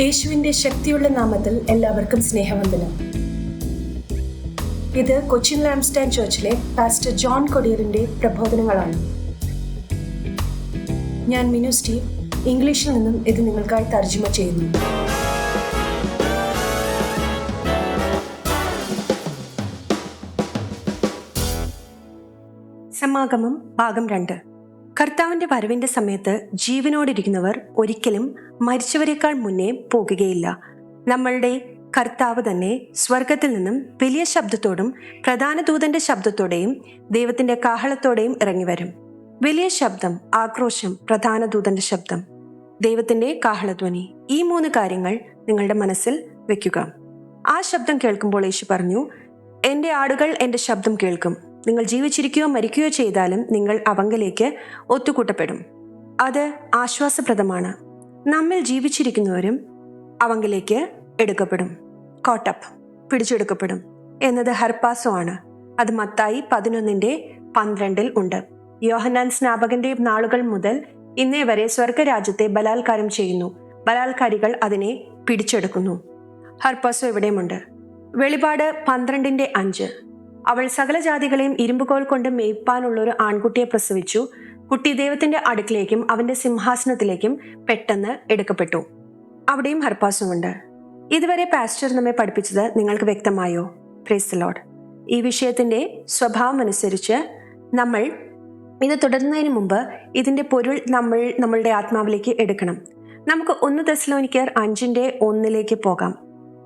യേശുവിന്റെ ശക്തിയുള്ള നാമത്തിൽ എല്ലാവർക്കും സ്നേഹവന്ദനം. ഇത് കൊച്ചിൻ ലാംസ്റ്റാൻ ചർച്ചിലെ പാസ്റ്റർ ജോൺ കൊടിയറിന്റെ പ്രബോധനങ്ങളാണ്. ഞാൻ മിനു സ്റ്റീവ് ഇംഗ്ലീഷിൽ നിന്നും ഇത് നിങ്ങൾക്കായി തർജമ ചെയ്യുന്നു. സമാഗമം ഭാഗം രണ്ട്. കർത്താവിന്റെ വരവിന്റെ സമയത്ത് ജീവനോടിരിക്കുന്നവർ ഒരിക്കലും മരിച്ചവരെക്കാൾ മുന്നേ പോകുകയില്ല. നമ്മളുടെ കർത്താവ് തന്നെ സ്വർഗത്തിൽ നിന്നും വലിയ ശബ്ദത്തോടും പ്രധാന ദൂതന്റെ ശബ്ദത്തോടെയും ദൈവത്തിന്റെ കാഹളത്തോടെയും ഇറങ്ങി വരും വലിയ ശബ്ദം ആക്രോശം പ്രധാന ദൂതന്റെ ശബ്ദം. ദൈവത്തിന്റെ കാഹളധ്വനി. ഈ മൂന്ന് കാര്യങ്ങൾ നിങ്ങളുടെ മനസ്സിൽ വെക്കുക. ആ ശബ്ദം കേൾക്കുമ്പോൾ യേശു പറഞ്ഞു എന്റെ ആടുകൾ എന്റെ ശബ്ദം കേൾക്കും. നിങ്ങൾ ജീവിച്ചിരിക്കുകയോ മരിക്കുകയോ ചെയ്താലും നിങ്ങൾ അവങ്കലേക്ക് ഒത്തുകൂട്ടപ്പെടും. അത് ആശ്വാസപ്രദമാണ്. നമ്മിൽ ജീവിച്ചിരിക്കുന്നവരും അവങ്കലേക്ക് എടുക്കപ്പെടും. കോട്ടപ്പ് പിടിച്ചെടുക്കപ്പെടും എന്നത് ഹർപ്പാസോ ആണ് അത് മത്തായി പതിനൊന്നിന്റെ പന്ത്രണ്ടിൽ ഉണ്ട്. യോഹന്നാൻ സ്നാപകന്റെ നാളുകൾ മുതൽ ഇന്നേ വരെ സ്വർഗരാജ്യത്തെ ബലാത്കാരം ചെയ്യുന്നു. ബലാത്കാരികൾ അതിനെ പിടിച്ചെടുക്കുന്നു. ഹർപ്പാസോ ഇവിടെയുമുണ്ട്. വെളിപാട് പന്ത്രണ്ടിന്റെ അഞ്ച്. അവൾ സകല ജാതികളെയും ഇരുമ്പുകോൽ കൊണ്ട് മേയ്പ്പാനുള്ള ഒരു ആൺകുട്ടിയെ പ്രസവിച്ചു. കുട്ടി ദൈവത്തിന്റെ അടുക്കിലേക്കും അവന്റെ സിംഹാസനത്തിലേക്കും പെട്ടെന്ന് എടുക്കപ്പെട്ടു. അവിടെയും ഹർപ്പാസമുണ്ട്. ഇതുവരെ പാസ്റ്റർ നമ്മെ പഠിപ്പിച്ചത് നിങ്ങൾക്ക് വ്യക്തമായോ? പ്രേസ് ലോഡ് ഈ വിഷയത്തിന്റെ സ്വഭാവം അനുസരിച്ച് നമ്മൾ ഇത് തുടരുന്നതിന് മുമ്പ് ഇതിന്റെ പൊരുൾ നമ്മൾ നമ്മളുടെ ആത്മാവിലേക്ക് എടുക്കണം. നമുക്ക് ഒന്ന് തെസ്ലോനിക്കർ അഞ്ചിന്റെ ഒന്നിലേക്ക് പോകാം.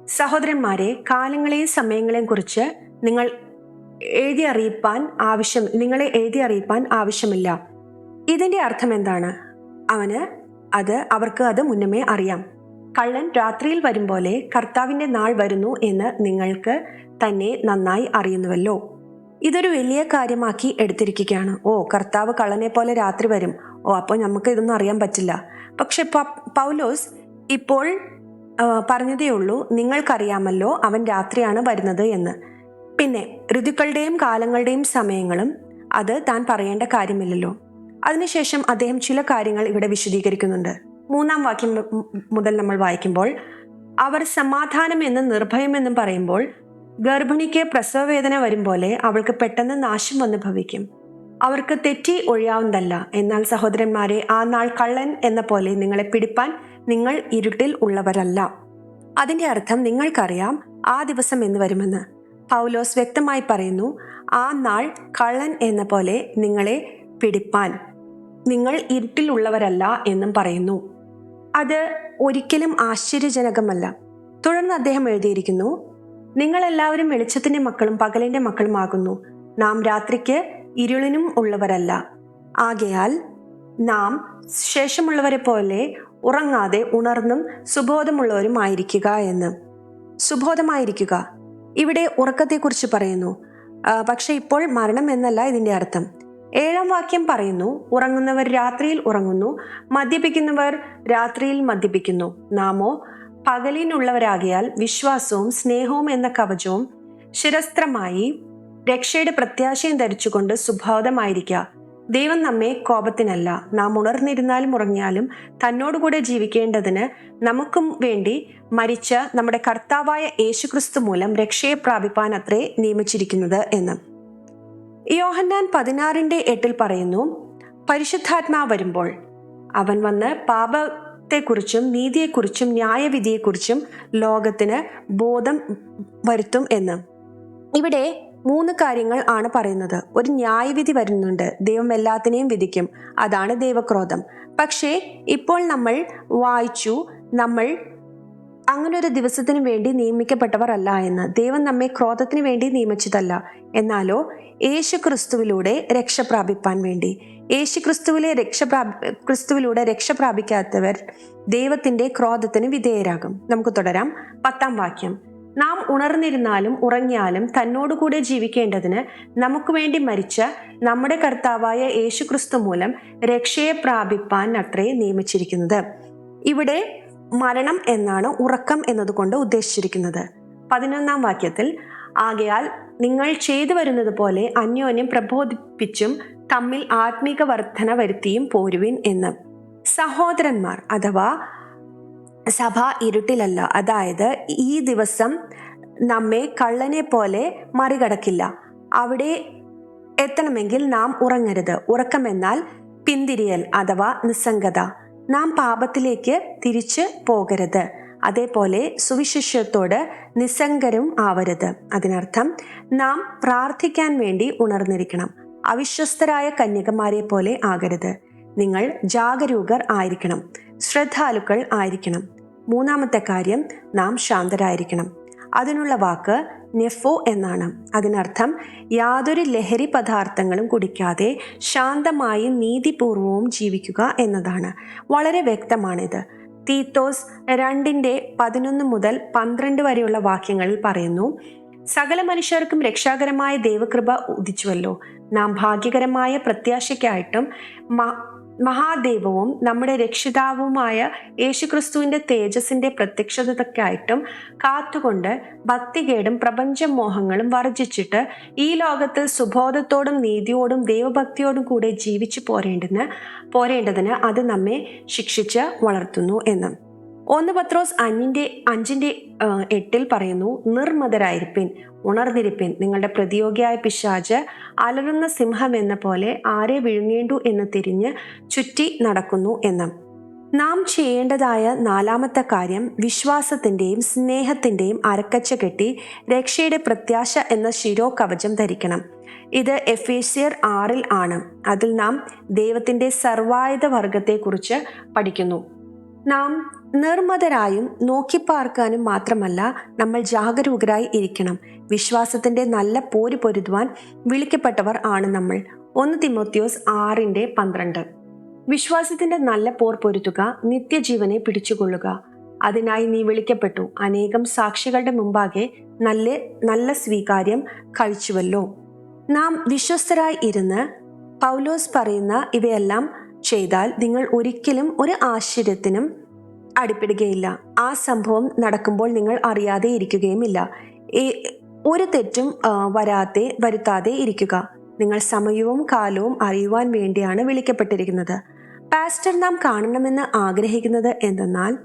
സഹോദരന്മാരെ കാലങ്ങളെയും സമയങ്ങളെയും കുറിച്ച് നിങ്ങൾ എഴുതി അറിയിപ്പാൻ ആവശ്യം നിങ്ങളെ എഴുതി അറിയിപ്പാൻ ആവശ്യമില്ല. ഇതിന്റെ അർത്ഥം എന്താണ്? അവന് അത് അവർക്ക് അത് മുന്നമേ അറിയാം. കള്ളൻ രാത്രിയിൽ വരും പോലെ കർത്താവിന്റെ നാൾ വരുന്നു എന്ന് നിങ്ങൾക്ക് തന്നെ നന്നായി അറിയുന്നുവല്ലോ. ഇതൊരു വലിയ കാര്യമാക്കി എടുത്തിരിക്കുകയാണ്. ഓ കർത്താവ് കള്ളനെ പോലെ രാത്രി വരും. ഓ അപ്പോൾ നമുക്ക് ഇതൊന്നും അറിയാൻ പറ്റില്ല. പക്ഷെ പൗലോസ് ഇപ്പോൾ പറഞ്ഞതേ ഉള്ളൂ നിങ്ങൾക്കറിയാമല്ലോ അവൻ രാത്രിയാണ് വരുന്നത് എന്ന്. പിന്നെ ഋതുക്കളുടെയും കാലങ്ങളുടെയും സമയങ്ങളും അത് താൻ പറയേണ്ട കാര്യമില്ലല്ലോ. അതിനുശേഷം അദ്ദേഹം ചില കാര്യങ്ങൾ ഇവിടെ വിശദീകരിക്കുന്നുണ്ട്. മൂന്നാം വാക്യം മുതൽ നമ്മൾ വായിക്കുമ്പോൾ അവർ സമാധാനം എന്നും നിർഭയം എന്നും പറയുമ്പോൾ ഗർഭിണിക്ക് പ്രസവവേദന വരും പോലെ അവൾക്ക് പെട്ടെന്ന് നാശം വന്ന് ഭവിക്കും. അവർക്ക് തെറ്റി ഒഴിയാവുന്നതല്ല. എന്നാൽ സഹോദരന്മാരെ ആ നാൾ കള്ളൻ എന്ന പോലെ നിങ്ങളെ പിടിപ്പാൻ നിങ്ങൾ ഇരുട്ടിൽ ഉള്ളവരല്ല. അതിന്റെ അർത്ഥം നിങ്ങൾക്കറിയാം ആ ദിവസം എന്ന് വരുമെന്ന്. പൗലോസ് വ്യക്തമായി പറയുന്നു ആ നാൾ കള്ളൻ എന്ന പോലെ നിങ്ങളെ പിടിപ്പാൻ. നിങ്ങൾ ഇരുട്ടിലുള്ളവരല്ല എന്നും പറയുന്നു. അത് ഒരിക്കലും ആശ്ചര്യജനകമല്ല. തുടർന്ന് അദ്ദേഹം എഴുതിയിരിക്കുന്നു നിങ്ങളെല്ലാവരും വെളിച്ചത്തിന്റെ മക്കളും പകലിന്റെ മക്കളുമാകുന്നു. നാം രാത്രിക്ക് ഇരുളിനും ഉള്ളവരല്ല. ആകയാൽ നാം ശേഷമുള്ളവരെ പോലെ ഉറങ്ങാതെ ഉണർന്നും സുബോധമുള്ളവരുമായിരിക്കുക എന്ന്. സുബോധമായിരിക്കുക. ഇവിടെ ഉറക്കത്തെക്കുറിച്ച് പറയുന്നു. പക്ഷെ ഇപ്പോൾ മരണം എന്നല്ല ഇതിന്റെ അർത്ഥം. ഏഴാം വാക്യം പറയുന്നു ഉറങ്ങുന്നവർ രാത്രിയിൽ ഉറങ്ങുന്നു മദ്യപിക്കുന്നവർ രാത്രിയിൽ മദ്യപിക്കുന്നു. നാമോ പകലിനുള്ളവരാകിയാൽ വിശ്വാസവും സ്നേഹവും എന്ന കവചവും ശിരസ്ത്രമായി രക്ഷയുടെ പ്രത്യാശയും ധരിച്ചുകൊണ്ട് സുബോധമായിരിക്കുക ദൈവം നമ്മെ കോപത്തിനല്ല. നാം ഉണർന്നിരുന്നാലും ഉറങ്ങിയാലും തന്നോടുകൂടെ ജീവിക്കേണ്ടതിന് നമുക്കും വേണ്ടി മരിച്ച നമ്മുടെ കർത്താവായ യേശുക്രിസ്തു മൂലം രക്ഷയെ പ്രാപിപ്പാൻ അത്രേ നിയമിച്ചിരിക്കുന്നത് എന്ന്. യോഹന്നാൻ പതിനാറിന്റെ എട്ടിൽ പറയുന്നു പരിശുദ്ധാത്മാ വരുമ്പോൾ അവൻ വന്ന് പാപത്തെക്കുറിച്ചും നീതിയെക്കുറിച്ചും ന്യായവിധിയെക്കുറിച്ചും ലോകത്തിന് ബോധം വരുത്തും എന്ന്. ഇവിടെ മൂന്ന് കാര്യങ്ങൾ ആണ് പറയുന്നത്. ഒരു ന്യായവിധി വരുന്നുണ്ട്. ദൈവം എല്ലാത്തിനെയും വിധിക്കും. അതാണ് ദൈവക്രോധം. പക്ഷേ ഇപ്പോൾ നമ്മൾ വായിച്ചു നമ്മൾ അങ്ങനെ ഒരു ദിവസത്തിന് വേണ്ടി നിയമിക്കപ്പെട്ടവർ അല്ല എന്ന്. ദൈവം നമ്മെ ക്രോധത്തിന് വേണ്ടി നിയമിച്ചതല്ല. എന്നാലോ യേശു ക്രിസ്തുവിലൂടെ രക്ഷ പ്രാപിപ്പാൻ വേണ്ടി. യേശു ക്രിസ്തുവിലെ രക്ഷ പ്രാപി ക്രിസ്തുവിലൂടെ രക്ഷ പ്രാപിക്കാത്തവർ ദൈവത്തിന്റെ ക്രോധത്തിന് വിധേയരാകും. നമുക്ക് തുടരാം. പത്താം വാക്യം. നാം ഉണർന്നിരുന്നാലും ഉറങ്ങിയാലും തന്നോടുകൂടെ ജീവിക്കേണ്ടതിന് നമുക്ക് വേണ്ടി മരിച്ച നമ്മുടെ കർത്താവായ യേശുക്രിസ്തു മൂലം രക്ഷയെ പ്രാപിപ്പാൻ അത്രേ നിയമിച്ചിരിക്കുന്നത്. ഇവിടെ മരണം എന്നാണ് ഉറക്കം എന്നതുകൊണ്ട് ഉദ്ദേശിച്ചിരിക്കുന്നത്. പതിനൊന്നാം വാക്യത്തിൽ ആകയാൽ നിങ്ങൾ ചെയ്തു വരുന്നത് പോലെ അന്യോന്യം പ്രബോധിപ്പിച്ചും തമ്മിൽ ആത്മീക വർധന വരുത്തിയും പോരുവിൻ എന്ന്. സഹോദരന്മാർ അഥവാ സഭ ഇരുട്ടിലല്ല. അതായത് ഈ ദിവസം നമ്മെ കള്ളനെ പോലെ മറികടക്കില്ല. അവിടെ എത്തണമെങ്കിൽ നാം ഉറങ്ങരുത്. ഉറക്കമെന്നാൽ പിന്തിരിയൽ അഥവാ നിസ്സംഗത. നാം പാപത്തിലേക്ക് തിരിച്ചു പോകരുത്. അതേപോലെ സുവിശിഷ്യത്തോട് നിസ്സംഗരും ആവരുത്. അതിനർത്ഥം നാം പ്രാർത്ഥിക്കാൻ വേണ്ടി ഉണർന്നിരിക്കണം. അവിശ്വസ്തരായ കന്യകമാരെ പോലെ ആകരുത്. നിങ്ങൾ ജാഗരൂകർ ആയിരിക്കണം. ശ്രദ്ധാലുക്കൾ ആയിരിക്കണം. മൂന്നാമത്തെ കാര്യം നാം ശാന്തരായിരിക്കണം. അതിനുള്ള വാക്ക് നെഫോ എന്നാണ്. അതിനർത്ഥം യാതൊരു ലഹരി പദാർത്ഥങ്ങളും കുടിക്കാതെ ശാന്തമായി നീതിപൂർവവും ജീവിക്കുക എന്നതാണ്. വളരെ വ്യക്തമാണിത്. തീത്തോസ് രണ്ടിന്റെ പതിനൊന്ന് മുതൽ പന്ത്രണ്ട് വരെയുള്ള വാക്യങ്ങളിൽ പറയുന്നു സകല മനുഷ്യർക്കും രക്ഷാകരമായ ദൈവകൃപ ഉദിച്ചുവല്ലോ. നാം ഭാഗ്യകരമായ പ്രത്യാശയ്ക്കായിട്ടും മഹാദേവവും നമ്മുടെ രക്ഷിതാവുമായ യേശുക്രിസ്തുവിന്റെ തേജസ്സിന്റെ പ്രത്യക്ഷതയ്ക്കായിട്ടും കാത്തുകൊണ്ട് ഭക്തികേടും പ്രപഞ്ച മോഹങ്ങളും വർജിച്ചിട്ട് ഈ ലോകത്തിൽ സുബോധത്തോടും നീതിയോടും ദൈവഭക്തിയോടും കൂടെ ജീവിച്ചു പോരേണ്ടതിന് പോരേണ്ടതിന് അത് നമ്മെ ശിക്ഷിച്ച് വളർത്തുന്നു എന്ന്. ഒന്ന് പത്രോസ് അഞ്ചിന്റെ അഞ്ചിന്റെ എട്ടിൽ പറയുന്നു നിർമ്മതരായിരിപ്പിൻ ഉണർന്നിരിപ്പിൻ നിങ്ങളുടെ പ്രതിയോഗിയായ പിശാജ് അലറുന്ന സിംഹം എന്ന പോലെ ആരെ വിഴുങ്ങേണ്ടു എന്ന് തിരിഞ്ഞ് ചുറ്റി നടക്കുന്നു എന്ന്. നാം ചെയ്യേണ്ടതായ നാലാമത്തെ കാര്യം വിശ്വാസത്തിന്റെയും സ്നേഹത്തിന്റെയും അരക്കച്ച കെട്ടി രക്ഷയുടെ പ്രത്യാശ എന്ന ശിരോ കവചം ധരിക്കണം. ഇത് എഫേസിയർ ആറിൽ ആണ്. അതിൽ നാം ദൈവത്തിന്റെ സർവായുധ വർഗത്തെക്കുറിച്ച് പഠിക്കുന്നു. നാം നിർമ്മതരായും നോക്കിപ്പാർക്കാനും മാത്രമല്ല നമ്മൾ ജാഗരൂകരായി ഇരിക്കണം. വിശ്വാസത്തിന്റെ നല്ല പോര് പൊരുതുവാൻ വിളിക്കപ്പെട്ടവർ ആണ് നമ്മൾ. ഒന്ന് തിമോത്യോസ് ആറിന്റെ പന്ത്രണ്ട്. വിശ്വാസത്തിന്റെ നല്ല പോർ പൊരുത്തുക നിത്യജീവനെ പിടിച്ചുകൊള്ളുക. അതിനായി നീ വിളിക്കപ്പെട്ടു. അനേകം സാക്ഷികളുടെ മുമ്പാകെ നല്ല നല്ല സ്വീകാര്യം കഴിച്ചുവല്ലോ. നാം വിശ്വസ്തരായി ഇരുന്ന് പൗലോസ് പറയുന്ന ഇവയെല്ലാം ചെയ്താൽ നിങ്ങൾ ഒരിക്കലും ഒരു ആശ്ചര്യത്തിനും അടിപ്പിടുകയില്ല ആ സംഭവം നടക്കുമ്പോൾ നിങ്ങൾ അറിയാതെ ഇരിക്കുകയുമില്ല. ഒരു തെറ്റും വരാതെ വരുത്താതെ ഇരിക്കുക. നിങ്ങൾ സമയവും കാലവും അറിയുവാൻ വേണ്ടിയാണ് വിളിക്കപ്പെട്ടിരിക്കുന്നത്. പാസ്റ്റർ നാം കാണണമെന്ന് ആഗ്രഹിക്കുന്നത് എന്തെന്നാൽ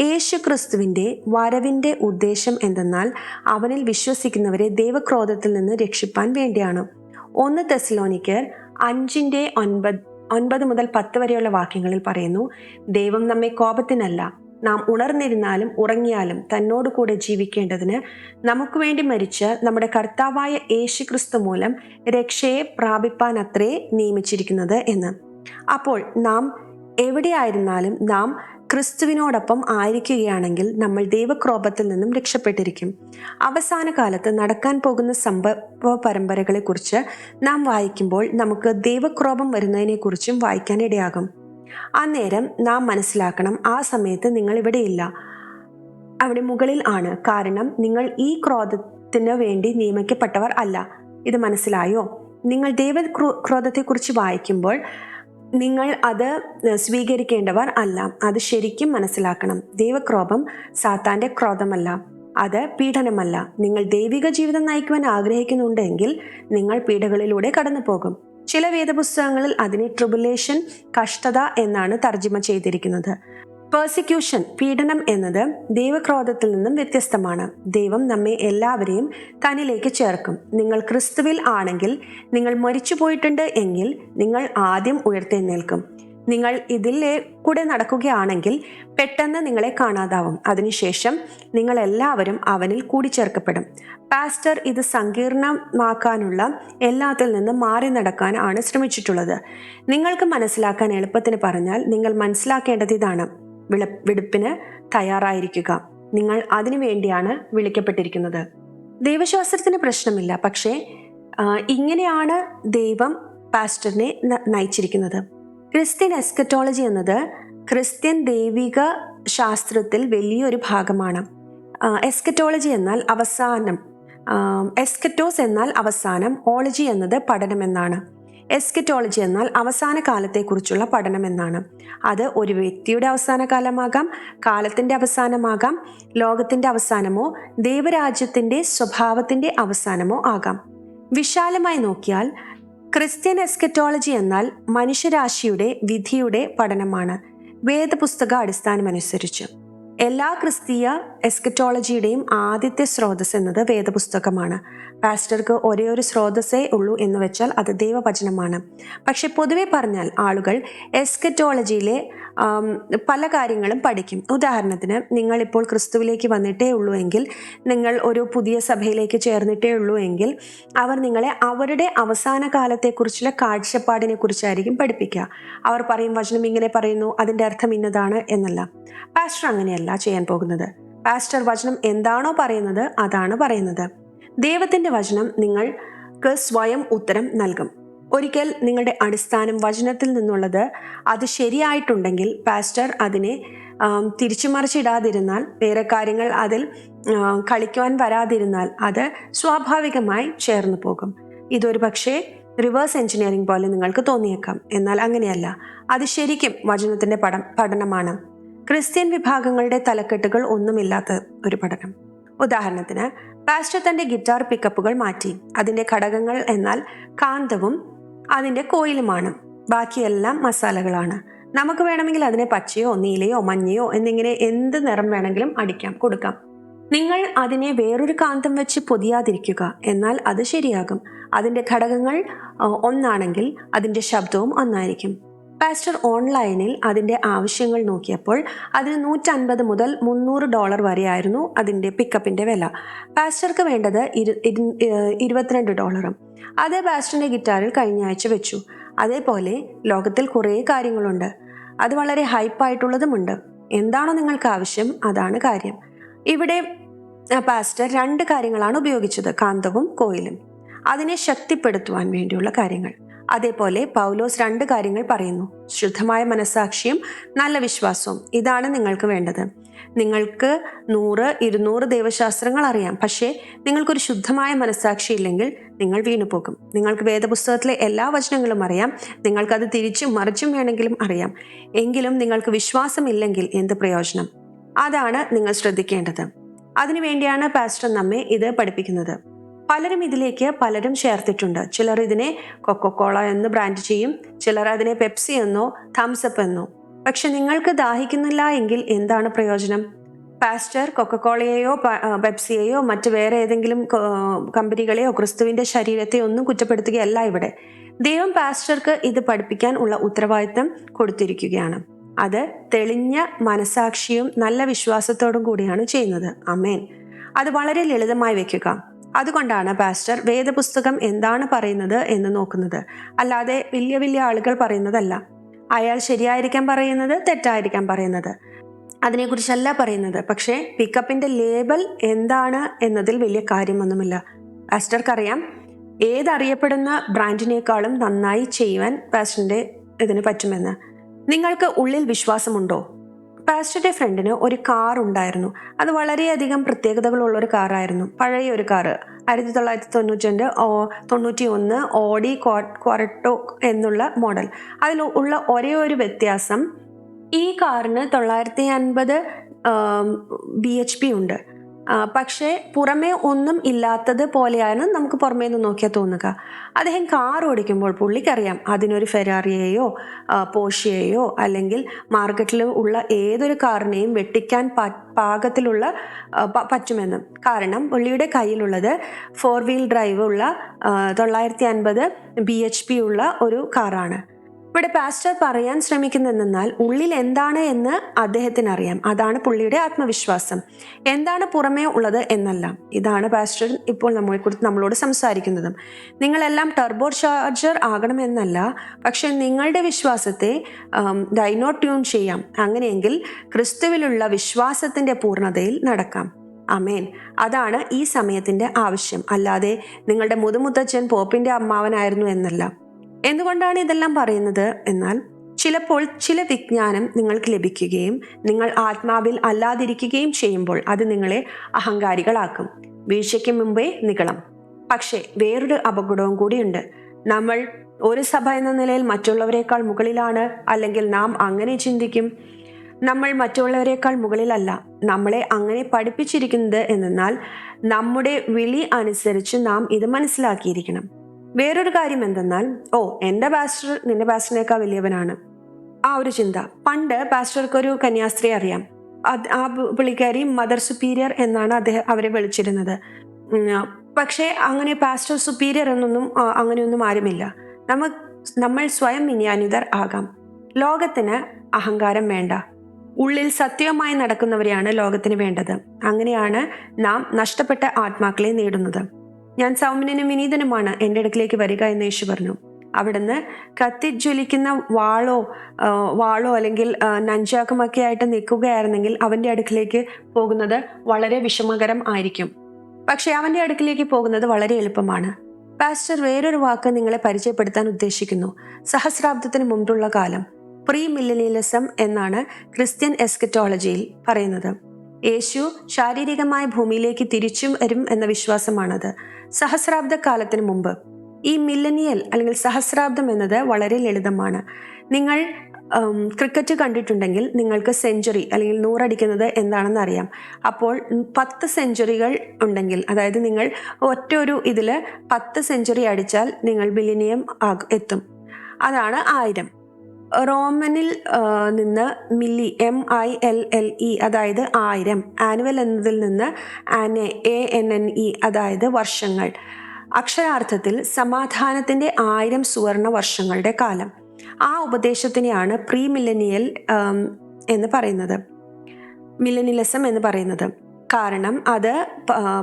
യേശു ക്രിസ്തുവിന്റെ വരവിന്റെ ഉദ്ദേശം എന്തെന്നാൽ അവനിൽ വിശ്വസിക്കുന്നവരെ ദൈവക്രോധത്തിൽ നിന്ന് രക്ഷിപ്പാൻ വേണ്ടിയാണ്. ഒന്ന് തെസ്ലോനിക്കർ അഞ്ചിന്റെ ഒൻപത് ഒൻപത് മുതൽ പത്ത് വരെയുള്ള വാക്യങ്ങളിൽ പറയുന്നു ദൈവം നമ്മെ കോപത്തിനല്ല. നാം ഉണർന്നിരുന്നാലും ഉറങ്ങിയാലും തന്നോട് കൂടെ ജീവിക്കേണ്ടതിന് നമുക്ക് വേണ്ടി മരിച്ച് നമ്മുടെ കർത്താവായ യേശുക്രിസ്തു മൂലം രക്ഷയെ പ്രാപിപ്പാൻ അത്രേ നിയമിച്ചിരിക്കുന്നത് എന്ന്. അപ്പോൾ നാം എവിടെയായിരുന്നാലും നാം ക്രിസ്തുവിനോടൊപ്പം ആയിരിക്കുകയാണെങ്കിൽ നമ്മൾ ദൈവക്രോപത്തിൽ നിന്നും രക്ഷപ്പെട്ടിരിക്കും. അവസാന കാലത്ത് നടക്കാൻ പോകുന്ന സംഭവ പരമ്പരകളെക്കുറിച്ച് നാം വായിക്കുമ്പോൾ നമുക്ക് ദൈവക്രോപം വരുന്നതിനെക്കുറിച്ചും വായിക്കാൻ ഇടയാകും. അന്നേരം നാം മനസ്സിലാക്കണം ആ സമയത്ത് നിങ്ങൾ ഇവിടെയില്ല. അവിടെ മുകളിൽ ആണ്. കാരണം നിങ്ങൾ ഈ ക്രോധത്തിന് വേണ്ടി നിയമിക്കപ്പെട്ടവർ അല്ല. ഇത് മനസ്സിലായോ? നിങ്ങൾ ദൈവ ക്രോധത്തെക്കുറിച്ച് വായിക്കുമ്പോൾ നിങ്ങൾ അത് സ്വീകരിക്കേണ്ടവർ അല്ല. അത് ശരിക്കും മനസ്സിലാക്കണം. ദൈവക്രോപം സാത്താന്റെ ക്രോധമല്ല. അത് പീഡനമല്ല. നിങ്ങൾ ദൈവിക ജീവിതം നയിക്കുവാൻ ആഗ്രഹിക്കുന്നുണ്ടെങ്കിൽ നിങ്ങൾ പീഡകളിലൂടെ കടന്നു പോകും ചില വേദപുസ്തകങ്ങളിൽ അതിനെ ട്രിബുലേഷൻ കഷ്ടത എന്നാണ് തർജിമ ചെയ്തിരിക്കുന്നത്. പേഴ്സിക്യൂഷൻ പീഡനം എന്നത് ദൈവക്രോധത്തിൽ നിന്നും വ്യത്യസ്തമാണ്. ദൈവം നമ്മെ എല്ലാവരെയും തന്നിലേക്ക് ചേർക്കും. നിങ്ങൾ ക്രിസ്തുവിൽ ആണെങ്കിൽ നിങ്ങൾ മരിച്ചുപോയിട്ടുണ്ട് എങ്കിൽ നിങ്ങൾ ആദ്യം ഉയർത്തെഴുന്നേൽക്കും. നിങ്ങൾ ഇതിലെ കൂടെ നടക്കുകയാണെങ്കിൽ പെട്ടെന്ന് നിങ്ങളെ കാണാതാവും. അതിനുശേഷം നിങ്ങൾ എല്ലാവരും അവനിൽ കൂടിച്ചേർക്കപ്പെടും. പാസ്റ്റർ ഇത് സങ്കീർണമാക്കാനുള്ള എല്ലാത്തിൽ നിന്ന് മാറി നടക്കാൻ ആണ് ശ്രമിച്ചിട്ടുള്ളത്. നിങ്ങൾക്ക് മനസ്സിലാക്കാൻ എളുപ്പത്തിന് പറഞ്ഞാൽ നിങ്ങൾ മനസ്സിലാക്കേണ്ടത് ഇതാണ്. വിള വെടുപ്പിന് തയ്യാറായിരിക്കുക. നിങ്ങൾ അതിനു വേണ്ടിയാണ് വിളിക്കപ്പെട്ടിരിക്കുന്നത്. ദൈവശാസ്ത്രത്തിന് പ്രശ്നമില്ല. പക്ഷേ ഇങ്ങനെയാണ് ദൈവം പാസ്റ്ററിനെ നയിച്ചിരിക്കുന്നത്. ക്രിസ്ത്യൻ എസ്കറ്റോളജി എന്നത് ക്രിസ്ത്യൻ ദൈവിക ശാസ്ത്രത്തിൽ വലിയൊരു ഭാഗമാണ്. എസ്കറ്റോളജി എന്നാൽ അവസാനം എസ്കറ്റോസ് എന്നാൽ അവസാനം ഓളജി എന്നത് പഠനം എന്നാണ് എസ്കറ്റോളജി എന്നാൽ അവസാന കാലത്തെക്കുറിച്ചുള്ള പഠനം എന്നാണ്. അത് ഒരു വ്യക്തിയുടെ അവസാന കാലമാകാം കാലത്തിന്റെ അവസാനമാകാം ലോകത്തിന്റെ അവസാനമോ ദൈവരാജ്യത്തിന്റെ സ്വഭാവത്തിന്റെ അവസാനമോ ആകാം. വിശാലമായി നോക്കിയാൽ ക്രിസ്ത്യൻ എസ്കറ്റോളജി എന്നാൽ മനുഷ്യരാശിയുടെ വിധിയുടെ പഠനമാണ്. വേദപുസ്തക അടിസ്ഥാനമനുസരിച്ച്. എല്ലാ ക്രിസ്തീയ എസ്കറ്റോളജിയുടെയും ആദ്യത്തെ സ്രോതസ് എന്നത് വേദപുസ്തകമാണ്. പാസ്റ്റർക്ക് ഒരേ ഒരു സ്രോതസ്സേ ഉള്ളൂ എന്ന് വെച്ചാൽ അത് ദൈവവചനമാണ്. പക്ഷെ പൊതുവെ പറഞ്ഞാൽ ആളുകൾ എസ്കറ്റോളജിയിലെ പല കാര്യങ്ങളും പഠിക്കും. ഉദാഹരണത്തിന് നിങ്ങൾ ഇപ്പോൾ ക്രിസ്തുവിലേക്ക് വന്നിട്ടേ ഉള്ളൂ എങ്കിൽ നിങ്ങൾ ഒരു പുതിയ സഭയിലേക്ക് ചേർന്നിട്ടേ ഉള്ളൂ എങ്കിൽ അവർ നിങ്ങളെ അവരുടെ അവസാന കാലത്തെക്കുറിച്ചുള്ള കാഴ്ചപ്പാടിനെ കുറിച്ചായിരിക്കും പഠിപ്പിക്കുക. അവർ പറയും വചനം ഇങ്ങനെ പറയുന്നു അതിന്റെ അർത്ഥം ഇന്നതാണ് എന്നല്ല. പാസ്റ്റർ അങ്ങനെയല്ല ചെയ്യാൻ പോകുന്നത്. പാസ്റ്റർ വചനം എന്താണോ പറയുന്നത് അതാണ് പറയുന്നത്. ദൈവത്തിന്റെ വചനം നിങ്ങൾക്ക് സ്വയം ഉത്തരം നൽകും. ഒരിക്കൽ നിങ്ങളുടെ അടിസ്ഥാനം വചനത്തിൽ നിന്നുള്ളത് അത് ശരിയായിട്ടുണ്ടെങ്കിൽ പാസ്റ്റർ അതിനെ തിരിച്ചു മറിച്ചിടാതിരുന്നാൽ വേറെ കാര്യങ്ങൾ അതിൽ കളിക്കുവാൻ വരാതിരുന്നാൽ അത് സ്വാഭാവികമായി ചേർന്ന് പോകും. ഇതൊരു പക്ഷേ റിവേഴ്സ് എഞ്ചിനീയറിംഗ് പോലെ നിങ്ങൾക്ക് തോന്നിയേക്കാം. എന്നാൽ അങ്ങനെയല്ല. അത് ശരിക്കും വചനത്തിന്റെ പഠം പഠനമാണ്. ക്രിസ്ത്യൻ വിഭാഗങ്ങളുടെ തലക്കെട്ടുകൾ ഒന്നുമില്ലാത്ത ഒരു പഠനം. ഉദാഹരണത്തിന് പാസ്റ്റർ തന്റെ ഗിറ്റാർ പിക്കപ്പുകൾ മാറ്റി. അതിന്റെ ഘടകങ്ങൾ എന്നാൽ കാന്തവും അതിന്റെ കോയിലുമാണ്. ബാക്കിയെല്ലാം മസാലകളാണ്. നമുക്ക് വേണമെങ്കിൽ അതിനെ പച്ചയോ നീലയോ മഞ്ഞയോ എന്നിങ്ങനെ എന്ത് നിറം വേണമെങ്കിലും അടിക്കാം കൊടുക്കാം. നിങ്ങൾ അതിനെ വേറൊരു കാന്തം വെച്ച് പൊതിയാതിരിക്കുക. എന്നാൽ അത് ശരിയാകും. അതിന്റെ ഘടകങ്ങൾ ഒന്നാണെങ്കിൽ അതിന്റെ ശബ്ദവും ഒന്നായിരിക്കും. പാസ്റ്റർ ഓൺലൈനിൽ അതിന്റെ ആവശ്യങ്ങൾ നോക്കിയപ്പോൾ അതിന് നൂറ്റൻപത് മുതൽ മുന്നൂറ് ഡോളർ വരെയായിരുന്നു അതിന്റെ പിക്കപ്പിന്റെ വില. പാസ്റ്റർക്ക് വേണ്ടത് ഇരു ഇരു- ഇരുപത്തിരണ്ട് ഡോളറും. അതേ പാസ്റ്ററിന്റെ ഗിറ്റാറിൽ കഴിഞ്ഞ ആഴ്ച വെച്ചു. അതേപോലെ ലോകത്തിൽ കുറേ കാര്യങ്ങളുണ്ട്. അത് വളരെ ഹൈപ്പായിട്ടുള്ളതുമുണ്ട്. എന്താണോ നിങ്ങൾക്ക് ആവശ്യം അതാണ് കാര്യം. ഇവിടെ പാസ്റ്റർ രണ്ട് കാര്യങ്ങളാണ് ഉപയോഗിച്ചത് കാന്തവും കോയിലും. അതിനെ ശക്തിപ്പെടുത്തുവാൻ വേണ്ടിയുള്ള കാര്യങ്ങൾ. അതേപോലെ പൗലോസ് രണ്ട് കാര്യങ്ങൾ പറയുന്നു. ശുദ്ധമായ മനസാക്ഷിയും നല്ല വിശ്വാസവും. ഇതാണ് നിങ്ങൾക്ക് വേണ്ടത്. നിങ്ങൾക്ക് നൂറ് ഇരുന്നൂറ് ദൈവശാസ്ത്രങ്ങൾ അറിയാം. പക്ഷേ നിങ്ങൾക്കൊരു ശുദ്ധമായ മനസാക്ഷി ഇല്ലെങ്കിൽ നിങ്ങൾ വീണുപോകും. നിങ്ങൾക്ക് വേദപുസ്തകത്തിലെ എല്ലാ വചനങ്ങളും അറിയാം. നിങ്ങൾക്കത് തിരിച്ചും മറിച്ചും വേണമെങ്കിലും അറിയാം. എങ്കിലും നിങ്ങൾക്ക് വിശ്വാസമില്ലെങ്കിൽ എന്ത് പ്രയോജനം? അതാണ് നിങ്ങൾ ശ്രദ്ധിക്കേണ്ടത്. അതിനുവേണ്ടിയാണ് പാസ്റ്റർ നമ്മെ ഇത് പഠിപ്പിക്കുന്നത്. പലരും ഇതിലേക്ക് പലരും ചേർത്തിട്ടുണ്ട്. ചിലർ ഇതിനെ കൊക്കോക്കോള എന്ന് ബ്രാൻഡ് ചെയ്യും. ചിലർ അതിനെ പെപ്സി എന്നോ തംസപ്പ് എന്നോ. പക്ഷെ നിങ്ങൾക്ക് ദാഹിക്കുന്നില്ല എങ്കിൽ എന്താണ് പ്രയോജനം? പാസ്റ്റർ കൊക്കക്കോളയെയോ പെപ്സിയെയോ മറ്റ് വേറെ ഏതെങ്കിലും കമ്പനികളെയോ ക്രിസ്തുവിന്റെ ശരീരത്തെ ഒന്നും കുറ്റപ്പെടുത്തുകയല്ല ഇവിടെ. ദൈവം പാസ്റ്റർക്ക് ഇത് പഠിപ്പിക്കാൻ ഉള്ള ഉത്തരവാദിത്തം കൊടുത്തിരിക്കുകയാണ്. അത് തെളിഞ്ഞ മനസാക്ഷിയും നല്ല വിശ്വാസത്തോടും കൂടിയാണ് ചെയ്യുന്നത്. അമേൻ. അത് വളരെ ലളിതമായി വെക്കുക. അതുകൊണ്ടാണ് പാസ്റ്റർ വേദപുസ്തകം എന്താണ് പറയുന്നത് എന്ന് നോക്കുന്നത്. അല്ലാതെ വലിയ വലിയ ആളുകൾ പറയുന്നതല്ല. അയാൾ ശരിയായിരിക്കാൻ പറയുന്നത് തെറ്റായിരിക്കാൻ പറയുന്നത്. അതിനെക്കുറിച്ചല്ല പറയുന്നത്. പക്ഷേ പിക്കപ്പിന്റെ ലേബൽ എന്താണ് എന്നതിൽ വലിയ കാര്യമൊന്നുമില്ല. പാസ്റ്റർക്കറിയാം ഏതറിയപ്പെടുന്ന ബ്രാൻഡിനേക്കാളും നന്നായി ചെയ്യുവാൻ പാസ്റ്ററിന്റെ ഇതിന് പറ്റുമെന്ന്. നിങ്ങൾക്ക് ഉള്ളിൽ വിശ്വാസമുണ്ടോ? പാസ്റ്ററുടെ ഫ്രണ്ടിന് ഒരു കാർ ഉണ്ടായിരുന്നു. അത് വളരെയധികം പ്രത്യേകതകളുള്ള ഒരു കാറായിരുന്നു പഴയ ഒരു കാറ്. ആയിരത്തി തൊള്ളായിരത്തി തൊണ്ണൂറ്റി ഓ തൊണ്ണൂറ്റി ഒന്ന് ഓഡി ക്വാറട്ടോ എന്നുള്ള മോഡൽ. അതിൽ ഉള്ള ഒരേ ഒരു വ്യത്യാസം ഈ കാറിന് തൊള്ളായിരത്തി അൻപത് ബി എച്ച് പി ഉണ്ട്. പക്ഷേ പുറമേ ഒന്നും ഇല്ലാത്തത് പോലെയാണ് നമുക്ക് പുറമേ നിന്ന് നോക്കിയാൽ തോന്നുക. അദ്ദേഹം കാർ ഓടിക്കുമ്പോൾ പുള്ളിക്കറിയാം അതിനൊരു ഫെരാറിയെയോ പോഷിയെയോ അല്ലെങ്കിൽ മാർക്കറ്റിൽ ഉള്ള ഏതൊരു കാറിനെയും വെട്ടിക്കാൻ പാകത്തിലുള്ള പറ്റുമെന്ന്. കാരണം പുള്ളിയുടെ കയ്യിലുള്ളത് ഫോർ വീൽ ഡ്രൈവ് ഉള്ള തൊള്ളായിരത്തി അൻപത് ബി എച്ച് പി ഉള്ള ഒരു കാറാണ് ഇവിടെ പാസ്റ്റർ പറയാൻ ശ്രമിക്കുന്നതെന്നാൽ ഉള്ളിൽ എന്താണ് എന്ന് അദ്ദേഹത്തിന് അറിയാം അതാണ് പുള്ളിയുടെ ആത്മവിശ്വാസം. എന്താണ് പുറമേ ഉള്ളത് എന്നല്ല. ഇതാണ് പാസ്റ്റർ ഇപ്പോൾ നമ്മളെ കുറിച്ച് നമ്മളോട് സംസാരിക്കുന്നതും. നിങ്ങളെല്ലാം ടർബോ ചാർജർ ആകണമെന്നല്ല. പക്ഷെ നിങ്ങളുടെ വിശ്വാസത്തെ ഡൈനോ ട്യൂൺ ചെയ്യാം. അങ്ങനെയെങ്കിൽ ക്രിസ്തുവിലുള്ള വിശ്വാസത്തിന്റെ പൂർണതയിൽ നടക്കാം. അമേൻ അതാണ് ഈ സമയത്തിന്റെ ആവശ്യം. അല്ലാതെ നിങ്ങളുടെ മുതുമുത്തച്ഛൻ പോപ്പിന്റെ അമ്മാവനായിരുന്നു എന്നല്ല. എന്തുകൊണ്ടാണ് ഇതെല്ലാം പറയുന്നത്? എന്നാൽ ചിലപ്പോൾ ചില വിജ്ഞാനം നിങ്ങൾക്ക് ലഭിക്കുകയും നിങ്ങൾ ആത്മാവിൽ അല്ലാതിരിക്കുകയും ചെയ്യുമ്പോൾ അത് നിങ്ങളെ അഹങ്കാരികളാക്കും. വീഴ്ചയ്ക്ക് മുമ്പേ നികളം. പക്ഷേ വേറൊരു അപകടവും കൂടിയുണ്ട്. നമ്മൾ ഒരു സഭ എന്ന നിലയിൽ മറ്റുള്ളവരെക്കാൾ മുകളിലാണ് അല്ലെങ്കിൽ നാം അങ്ങനെ ചിന്തിക്കും. നമ്മൾ മറ്റുള്ളവരെക്കാൾ മുകളിലല്ല. നമ്മളെ അങ്ങനെ പഠിപ്പിച്ചിരിക്കുന്നത് എന്നാൽ നമ്മുടെ വിളി അനുസരിച്ച് നാം ഇത് മനസ്സിലാക്കിയിരിക്കണം. വേറൊരു കാര്യം എന്തെന്നാൽ ഓ എന്റെ പാസ്റ്റർ നിന്റെ പാസ്റ്ററിനേക്കാൾ വലിയവനാണ്. ആ ഒരു ചിന്ത. പണ്ട് പാസ്റ്റർക്കൊരു കന്യാസ്ത്രീ അറിയാം. ആ പുള്ളിക്കാരി മദർ സുപ്പീരിയർ എന്നാണ് അദ്ദേഹം അവരെ വിളിച്ചിരുന്നത്. പക്ഷേ അങ്ങനെ പാസ്റ്റർ സുപ്പീരിയർ എന്നൊന്നും അങ്ങനെയൊന്നും ആരുമില്ല. നമ്മ നമ്മൾ സ്വയം വിനിയാനിതർ ആകാം. ലോകത്തിന് അഹങ്കാരം വേണ്ട. ഉള്ളിൽ സത്യവുമായി നടക്കുന്നവരെയാണ് ലോകത്തിന് വേണ്ടത്. അങ്ങനെയാണ് നാം നഷ്ടപ്പെട്ട ആത്മാക്കളെ നേടുന്നത്. ഞാൻ സൗമ്യനും വിനീതനുമാണ് എന്റെ അടുക്കിലേക്ക് വരിക എന്ന് യേശു പറഞ്ഞു. അവിടുന്ന് കത്തിജ്വലിക്കുന്ന വാളോ വാളോ അല്ലെങ്കിൽ നഞ്ചാക്കുമൊക്കെ ആയിട്ട് നിൽക്കുകയായിരുന്നെങ്കിൽ അവന്റെ അടുക്കിലേക്ക് പോകുന്നത് വളരെ വിഷമകരം ആയിരിക്കും. പക്ഷെ അവന്റെ അടുക്കിലേക്ക് പോകുന്നത് വളരെ എളുപ്പമാണ്. പാസ്റ്റർ വേറൊരു വാക്ക് നിങ്ങളെ പരിചയപ്പെടുത്താൻ ഉദ്ദേശിക്കുന്നു. സഹസ്രാബ്ദത്തിന് മുമ്പുള്ള കാലം പ്രീ മില്ലനിയലിസം എന്നാണ് ക്രിസ്ത്യൻ എസ്കറ്റോളജിയിൽ പറയുന്നത്. യേശു ശാരീരികമായ ഭൂമിയിലേക്ക് തിരിച്ചും വരും എന്ന വിശ്വാസമാണത്. സഹസ്രാബ്ദ കാലത്തിന് മുമ്പ്. ഈ മില്ലനിയൽ അല്ലെങ്കിൽ സഹസ്രാബ്ദം എന്നത് വളരെ ലളിതമാണ്. നിങ്ങൾ ക്രിക്കറ്റ് കണ്ടിട്ടുണ്ടെങ്കിൽ നിങ്ങൾക്ക് സെഞ്ചുറി അല്ലെങ്കിൽ നൂറടിക്കുന്നത് എന്താണെന്ന് അറിയാം. അപ്പോൾ പത്ത് സെഞ്ചുറികൾ ഉണ്ടെങ്കിൽ അതായത് നിങ്ങൾ ഒറ്റ ഒരു ഇതിൽ പത്ത് സെഞ്ചുറി അടിച്ചാൽ നിങ്ങൾ മില്ലനിയം ആകും എത്തും. അതാണ് ആയിരം. റോമനിൽ നിന്ന് milli M I L L E അതായത് ആയിരം ആനുവൽ എന്നതിൽ നിന്ന് ആനെ എ എൻ എൻ ഇ അതായത് വർഷങ്ങൾ. അക്ഷരാർത്ഥത്തിൽ സമാധാനത്തിന്റെ ആയിരം സുവർണ വർഷങ്ങളുടെ കാലം. ആ ഉപദേശത്തിനെയാണ് പ്രീ മില്ലനിയൽ എന്ന് പറയുന്നത്. മില്ലനിലിസം എന്ന് പറയുന്നത്. കാരണം അത്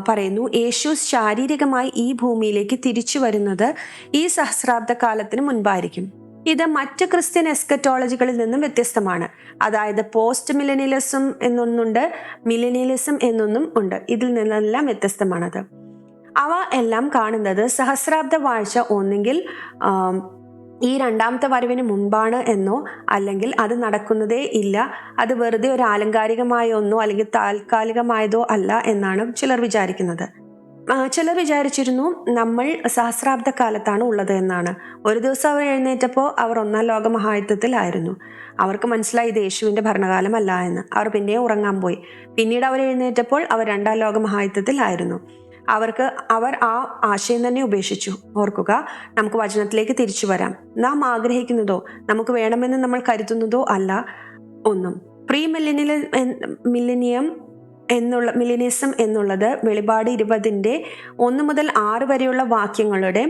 പറയുന്നു യേശു ശാരീരികമായി ഈ ഭൂമിയിലേക്ക് തിരിച്ചു വരുന്നത് ഈ സഹസ്രാബ്ദ കാലത്തിന് മുൻപായിരിക്കും. ഇത് മറ്റ് ക്രിസ്ത്യൻ എസ്കറ്റോളജികളിൽ നിന്നും വ്യത്യസ്തമാണ്. അതായത് പോസ്റ്റ് മിലനിയലിസം എന്നൊന്നുണ്ട് മിലനിയലിസം എന്നൊന്നും ഉണ്ട്. ഇതിൽ നിന്നെല്ലാം വ്യത്യസ്തമാണത്. അവ എല്ലാം കാണുന്നത് സഹസ്രാബ്ദ വാഴ്ച ഒന്നെങ്കിൽ ഈ രണ്ടാമത്തെ വരവിന് മുൻപാണ് എന്നോ അല്ലെങ്കിൽ അത് നടക്കുന്നതേ ഇല്ല അത് വെറുതെ ഒരു ആലങ്കാരികമായ ഒന്നോ അല്ലെങ്കിൽ താൽക്കാലികമായതോ അല്ല എന്നാണ് ചിലർ വിചാരിക്കുന്നത്. ചിലർ വിചാരിച്ചിരുന്നു നമ്മൾ സഹസ്രാബ്ദ കാലത്താണ് ഉള്ളത് എന്നാണ്. ഒരു ദിവസം അവർ എഴുന്നേറ്റപ്പോൾ അവർ ഒന്നാം ലോക മഹായുദ്ധത്തിലായിരുന്നു അവർക്ക് മനസ്സിലായി ഇത് യേശുവിന്റെ ഭരണകാലമല്ല എന്ന്. അവർ പിന്നെ ഉറങ്ങാൻ പോയി. പിന്നീട് അവർ എഴുന്നേറ്റപ്പോൾ അവർ രണ്ടാം ലോക മഹായുദ്ധത്തിലായിരുന്നു അവർക്ക് അവർ ആ ആശയം തന്നെ ഉപേക്ഷിച്ചു. ഓർക്കുക നമുക്ക് വചനത്തിലേക്ക് തിരിച്ചു വരാം. നാം ആഗ്രഹിക്കുന്നതോ നമുക്ക് വേണമെന്ന് നമ്മൾ കരുതുന്നതോ അല്ല ഒന്നും. പ്രീ മില്ലിനിയ മില്ലിനിയം എന്നുള്ള മിലിനിസം എന്നുള്ളത് വെളിപാട് ഇരുപതിന്റെ ഒന്ന് മുതൽ ആറ് വരെയുള്ള വാക്യങ്ങളുടെ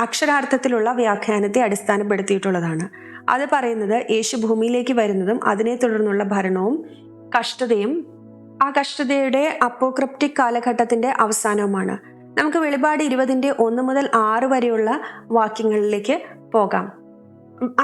അക്ഷരാർത്ഥത്തിലുള്ള വ്യാഖ്യാനത്തെ അടിസ്ഥാനപ്പെടുത്തിയിട്ടുള്ളതാണ്. അത് പറയുന്നത് യേശു ഭൂമിയിലേക്ക് വരുന്നതും അതിനെ തുടർന്നുള്ള ഭരണവും കഷ്ടതയും ആ കഷ്ടതയുടെ അപ്പോക്രിപ്റ്റിക് കാലഘട്ടത്തിന്റെ അവസാനവുമാണ്. നമുക്ക് വെളിപാട് ഇരുപതിന്റെ ഒന്ന് മുതൽ ആറ് വരെയുള്ള വാക്യങ്ങളിലേക്ക് പോകാം.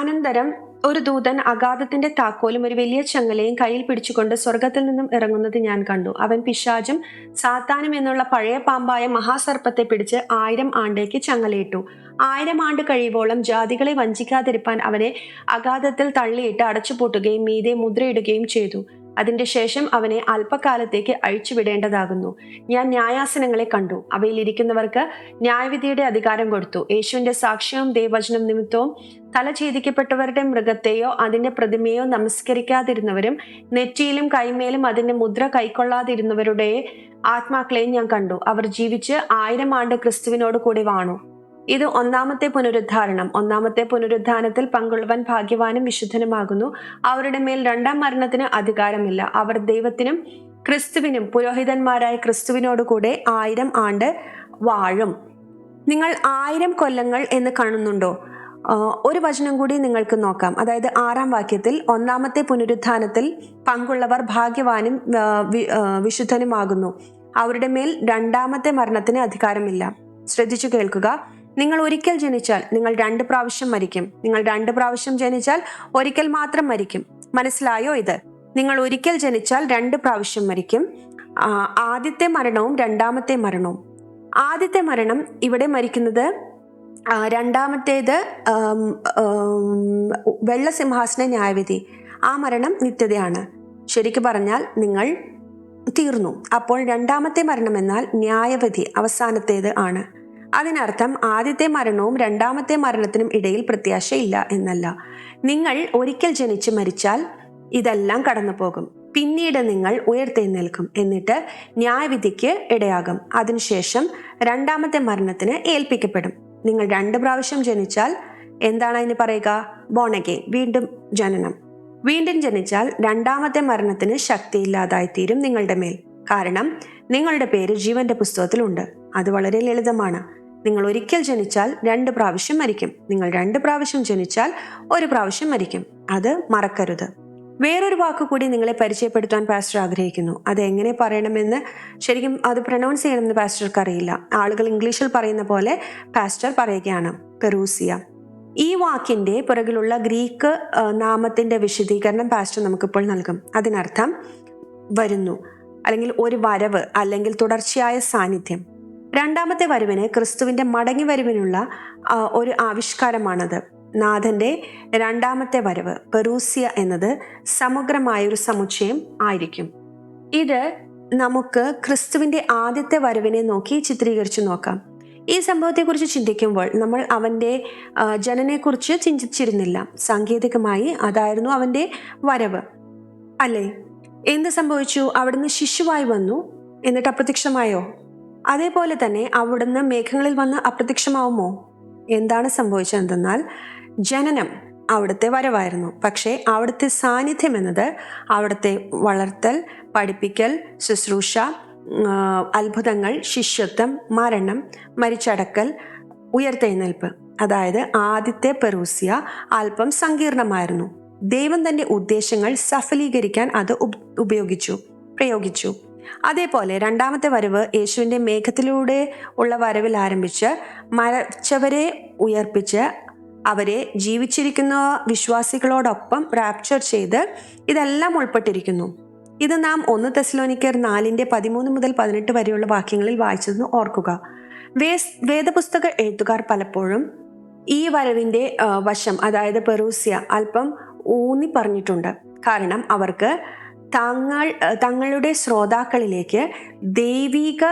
അനന്തരം ഒരു ദൂതൻ അഗാധത്തിന്റെ താക്കോലും ഒരു വലിയ ചങ്ങലയും കയ്യിൽ പിടിച്ചുകൊണ്ട് സ്വർഗത്തിൽ നിന്നും ഇറങ്ങുന്നത് ഞാൻ കണ്ടു. അവൻ പിശാചും സാത്താനും എന്നുള്ള പഴയ പാമ്പായ മഹാസർപ്പത്തെ പിടിച്ച് ആയിരം ആണ്ടേക്ക് ചങ്ങലയിട്ടു. ആയിരം ആണ്ട് കഴിയുവോളം ജാതികളെ വഞ്ചിക്കാതിരിപ്പാൻ അവനെ അഗാധത്തിൽ തള്ളിയിട്ട് അടച്ചുപൂട്ടുകയും മീതെ മുദ്രയിടുകയും ചെയ്തു. അതിന്റെ ശേഷം അവനെ അല്പകാലത്തേക്ക് അഴിച്ചുവിടേണ്ടതാകുന്നു. ഞാൻ ന്യായാസനങ്ങളെ കണ്ടു. അവയിലിരിക്കുന്നവർക്ക് ന്യായവിധിയുടെ അധികാരം കൊടുത്തു. യേശുവിന്റെ സാക്ഷ്യവും ദൈവവചനം നിമിത്തവും തല ഛേദിക്കപ്പെട്ടവരുടെ മൃഗത്തെയോ അതിന്റെ പ്രതിമയോ നമസ്കരിക്കാതിരുന്നവരും നെറ്റിയിലും കൈമേലും അതിന്റെ മുദ്ര കൈക്കൊള്ളാതിരുന്നവരുടെ ആത്മാക്കളെയും ഞാൻ കണ്ടു. അവർ ജീവിച്ച് ആയിരം ആണ്ട് ക്രിസ്തുവിനോട് കൂടി വാണു. ഇത് ഒന്നാമത്തെ പുനരുദ്ധാരണം. ഒന്നാമത്തെ പുനരുദ്ധാനത്തിൽ പങ്കുള്ളവൻ ഭാഗ്യവാനും വിശുദ്ധനുമാകുന്നു. അവരുടെ മേൽ രണ്ടാം മരണത്തിന് അധികാരമില്ല. അവർ ദൈവത്തിനും ക്രിസ്തുവിനും പുരോഹിതന്മാരായ ക്രിസ്തുവിനോട് കൂടെ ആയിരം ആണ്ട് വാഴും. നിങ്ങൾ ആയിരം കൊല്ലങ്ങൾ എന്ന് കാണുന്നുണ്ടോ? ഒരു വചനം കൂടി നിങ്ങൾക്ക് നോക്കാം. അതായത് ആറാം വാക്യത്തിൽ ഒന്നാമത്തെ പുനരുത്ഥാനത്തിൽ പങ്കുള്ളവർ ഭാഗ്യവാനും വിശുദ്ധനുമാകുന്നു. അവരുടെ മേൽ രണ്ടാമത്തെ മരണത്തിന് അധികാരമില്ല. ശ്രദ്ധിച്ചു കേൾക്കുക. നിങ്ങൾ ഒരിക്കൽ ജനിച്ചാൽ നിങ്ങൾ രണ്ട് പ്രാവശ്യം മരിക്കും. നിങ്ങൾ രണ്ട് പ്രാവശ്യം ജനിച്ചാൽ ഒരിക്കൽ മാത്രം മരിക്കും. മനസ്സിലായോ ഇത്? നിങ്ങൾ ഒരിക്കൽ ജനിച്ചാൽ രണ്ട് പ്രാവശ്യം മരിക്കും. ആദ്യത്തെ മരണവും രണ്ടാമത്തെ മരണവും. ആദ്യത്തെ മരണം ഇവിടെ മരിക്കുന്നത് രണ്ടാമത്തേത് വെള്ളസിംഹാസന ന്യായവിധി. ആ മരണം നിത്യതയാണ്. ശരിക്കു പറഞ്ഞാൽ നിങ്ങൾ തീർന്നു. അപ്പോൾ രണ്ടാമത്തെ മരണം എന്നാൽ ന്യായവിധി അവസാനത്തേത് ആണ്. അതിനർത്ഥം ആദ്യത്തെ മരണവും രണ്ടാമത്തെ മരണത്തിനും ഇടയിൽ പ്രത്യാശയില്ല എന്നല്ല. നിങ്ങൾ ഒരിക്കൽ ജനിച്ച് മരിച്ചാൽ ഇതെല്ലാം കടന്നു പോകും പിന്നീട് നിങ്ങൾ ഉയർത്തെഴുന്നേൽക്കും എന്നിട്ട് ന്യായവിധിക്ക് ഇടയാകും. അതിനുശേഷം രണ്ടാമത്തെ മരണത്തിന് ഏൽപ്പിക്കപ്പെടും. നിങ്ങൾ രണ്ട് പ്രാവശ്യം ജനിച്ചാൽ എന്താണ് അതിന് പറയുക? ബോണഗെ വീണ്ടും ജനനം. വീണ്ടും ജനിച്ചാൽ രണ്ടാമത്തെ മരണത്തിന് ശക്തിയില്ലാതായിത്തീരും നിങ്ങളുടെ മേൽ. കാരണം നിങ്ങളുടെ പേര് ജീവന്റെ പുസ്തകത്തിലുണ്ട്. അത് വളരെ ലളിതമാണ്. നിങ്ങൾ ഒരിക്കൽ ജനിച്ചാൽ രണ്ട് പ്രാവശ്യം മരിക്കും. നിങ്ങൾ രണ്ട് പ്രാവശ്യം ജനിച്ചാൽ ഒരു പ്രാവശ്യം മരിക്കും. അത് മറക്കരുത്. വേറൊരു വാക്ക് കൂടി നിങ്ങളെ പരിചയപ്പെടുത്താൻ പാസ്റ്റർ ആഗ്രഹിക്കുന്നു. അത് എങ്ങനെ പറയണമെന്ന് ശരിക്കും അത് പ്രൊനൗൺസ് ചെയ്യണമെന്ന് പാസ്റ്റർക്ക് അറിയില്ല. ആളുകൾ ഇംഗ്ലീഷിൽ പറയുന്ന പോലെ പാസ്റ്റർ പറയുകയാണ് പെറൂസിയ. ഈ വാക്കിന്റെ പുറകിലുള്ള ഗ്രീക്ക് നാമത്തിന്റെ വിശദീകരണം പാസ്റ്റർ നമുക്കിപ്പോൾ നൽകും. അതിനർത്ഥം വരുന്നു. അല്ലെങ്കിൽ ഒരു വരവ് അല്ലെങ്കിൽ തുടർച്ചയായ സാന്നിധ്യം. രണ്ടാമത്തെ വരവിന് ക്രിസ്തുവിന്റെ മടങ്ങി വരവിനുള്ള ഒരു ആവിഷ്കാരമാണത്. നാഥന്റെ രണ്ടാമത്തെ വരവ് പെറൂസിയ എന്നത് സമഗ്രമായ ഒരു സമുച്ചയം ആയിരിക്കും. ഇത് നമുക്ക് ക്രിസ്തുവിന്റെ ആദ്യത്തെ വരവിനെ നോക്കി ചിത്രീകരിച്ചു നോക്കാം. ഈ സംഭവത്തെക്കുറിച്ച് ചിന്തിക്കുമ്പോൾ നമ്മൾ അവന്റെ ജനനെക്കുറിച്ച് ചിന്തിച്ചിരുന്നില്ല. സാങ്കേതികമായി അതായിരുന്നു അവന്റെ വരവ്. അല്ലേ? എന്ത് സംഭവിച്ചു? അവിടുന്ന് ശിശുവായി വന്നു. എന്നിട്ട് അപ്രത്യക്ഷമായോ? അതേപോലെ തന്നെ അവിടുന്ന് മേഘങ്ങളിൽ വന്ന് അപ്രത്യക്ഷമാവുമോ? എന്താണ് സംഭവിച്ചതെന്നാൽ ജനനം അവിടുത്തെ വരവായിരുന്നു. പക്ഷേ അവിടുത്തെ സാന്നിധ്യം എന്നത് അവിടുത്തെ വളർത്തൽ പഠിപ്പിക്കൽ ശുശ്രൂഷ അത്ഭുതങ്ങൾ ശിഷ്യത്വം മരണം മരിച്ചടക്കൽ ഉയർത്തെഴുന്നേൽപ്പ്. അതായത് ആദ്യത്തെ പെറൂസിയ അല്പം സങ്കീർണമായിരുന്നു. ദൈവം തന്റെ ഉദ്ദേശങ്ങൾ സഫലീകരിക്കാൻ അത് ഉപയോഗിച്ചു പ്രയോഗിച്ചു. അതേപോലെ രണ്ടാമത്തെ വരവ് യേശുവിന്റെ മേഘത്തിലൂടെ ഉള്ള വരവിൽ ആരംഭിച്ച് മരച്ചവരെ ഉയർപ്പിച്ച് അവരെ ജീവിച്ചിരിക്കുന്ന വിശ്വാസികളോടൊപ്പം റാപ്ചർ ചെയ്ത് ഇതെല്ലാം ഉൾപ്പെട്ടിരിക്കുന്നു. ഇത് നാം ഒന്ന് തെസ്ലോനിക്കർ നാലിന്റെ പതിമൂന്ന് മുതൽ പതിനെട്ട് വരെയുള്ള വാക്യങ്ങളിൽ വായിച്ചതെന്ന് ഓർക്കുക. വേസ് വേദപുസ്തക എഴുത്തുകാർ പലപ്പോഴും ഈ വരവിന്റെ വശം അതായത് പെറൂസ്യ അല്പം ഊന്നി പറഞ്ഞിട്ടുണ്ട്. കാരണം അവർക്ക് തങ്ങൾ തങ്ങളുടെ ശ്രോതാക്കളിലേക്ക് ദൈവിക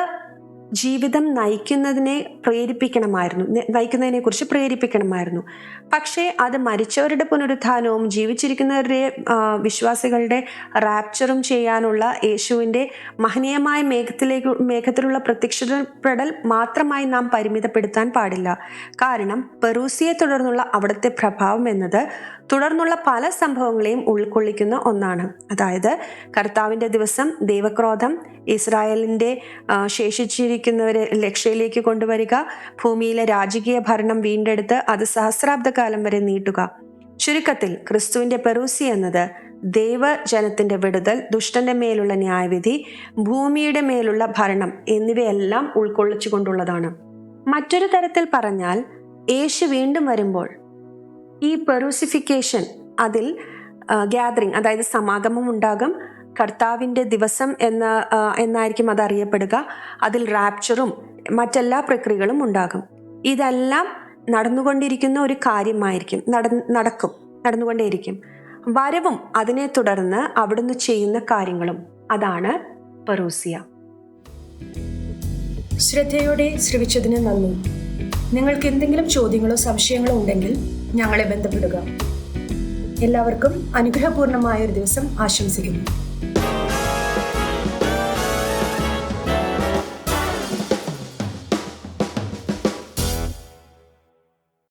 ജീവിതം നയിക്കുന്നതിനെ പ്രേരിപ്പിക്കണമായിരുന്നു. നയിക്കുന്നതിനെ കുറിച്ച് പ്രേരിപ്പിക്കണമായിരുന്നു. പക്ഷേ അത് മരിച്ചവരുടെ പുനരുത്ഥാനവും ജീവിച്ചിരിക്കുന്നവരുടെ വിശ്വാസികളുടെ റാപ്ചറും ചെയ്യാനുള്ള യേശുവിന്റെ മഹനീയമായ മേഘത്തിലേക്ക് മേഘത്തിലുള്ള പ്രത്യക്ഷപ്പെടൽ മാത്രമായി നാം പരിമിതപ്പെടുത്താൻ പാടില്ല. കാരണം പെറൂസിയെ തുടർന്നുള്ള അവിടുത്തെ പ്രഭാവം എന്നത് തുടർന്നുള്ള പല സംഭവങ്ങളെയും ഉൾക്കൊള്ളിക്കുന്ന ഒന്നാണ്. അതായത് കർത്താവിന്റെ ദിവസം ദൈവക്രോധം ഇസ്രായേലിന്റെ ആ, ശേഷിച്ചിരിക്കുന്നവരെ ലക്ഷ്യയിലേക്ക് കൊണ്ടുവരിക. ഭൂമിയിലെ രാജകീയ ഭരണം വീണ്ടെടുത്ത് അത് സഹസ്രാബ്ദകാലം വരെ നീട്ടുക. ചുരുക്കത്തിൽ ക്രിസ്തുവിന്റെ പെറൂസി എന്നത് ദൈവജനത്തിന്റെ വിടുതൽ ദുഷ്ടന്റെ മേലുള്ള ന്യായവിധി ഭൂമിയുടെ മേലുള്ള ഭരണം എന്നിവയെല്ലാം ഉൾക്കൊള്ളിച്ചുകൊണ്ടുള്ളതാണ്. മറ്റൊരു തരത്തിൽ പറഞ്ഞാൽ യേശു വീണ്ടും വരുമ്പോൾ ഈ പെറൂസിഫിക്കേഷൻ അതിൽ ഗ്യാതറിങ് അതായത് സമാഗമം ഉണ്ടാകും. കർത്താവിന്റെ ദിവസം എന്ന എന്നായിരിക്കും അത് അറിയപ്പെടുക അതിൽ റാപ്ചറും മറ്റെല്ലാ പ്രക്രിയകളും ഉണ്ടാകും. ഇതെല്ലാം നടന്നുകൊണ്ടിരിക്കുന്ന ഒരു കാര്യമായിരിക്കും. നട നടക്കും. നടന്നുകൊണ്ടേയിരിക്കും. വരവും അതിനെ തുടർന്ന് അവിടുന്ന് ചെയ്യുന്ന കാര്യങ്ങളും. അതാണ് പെറൂസിയ. ശ്രദ്ധയോടെ ശ്രവിച്ചതിന് നന്ദി. നിങ്ങൾക്ക് എന്തെങ്കിലും ചോദ്യങ്ങളോ സംശയങ്ങളോ ഉണ്ടെങ്കിൽ ഞങ്ങളെ ബന്ധപ്പെടുക. എല്ലാവർക്കും അനുഗ്രഹപൂർണമായ ഒരു ദിവസം ആശംസിക്കുന്നു.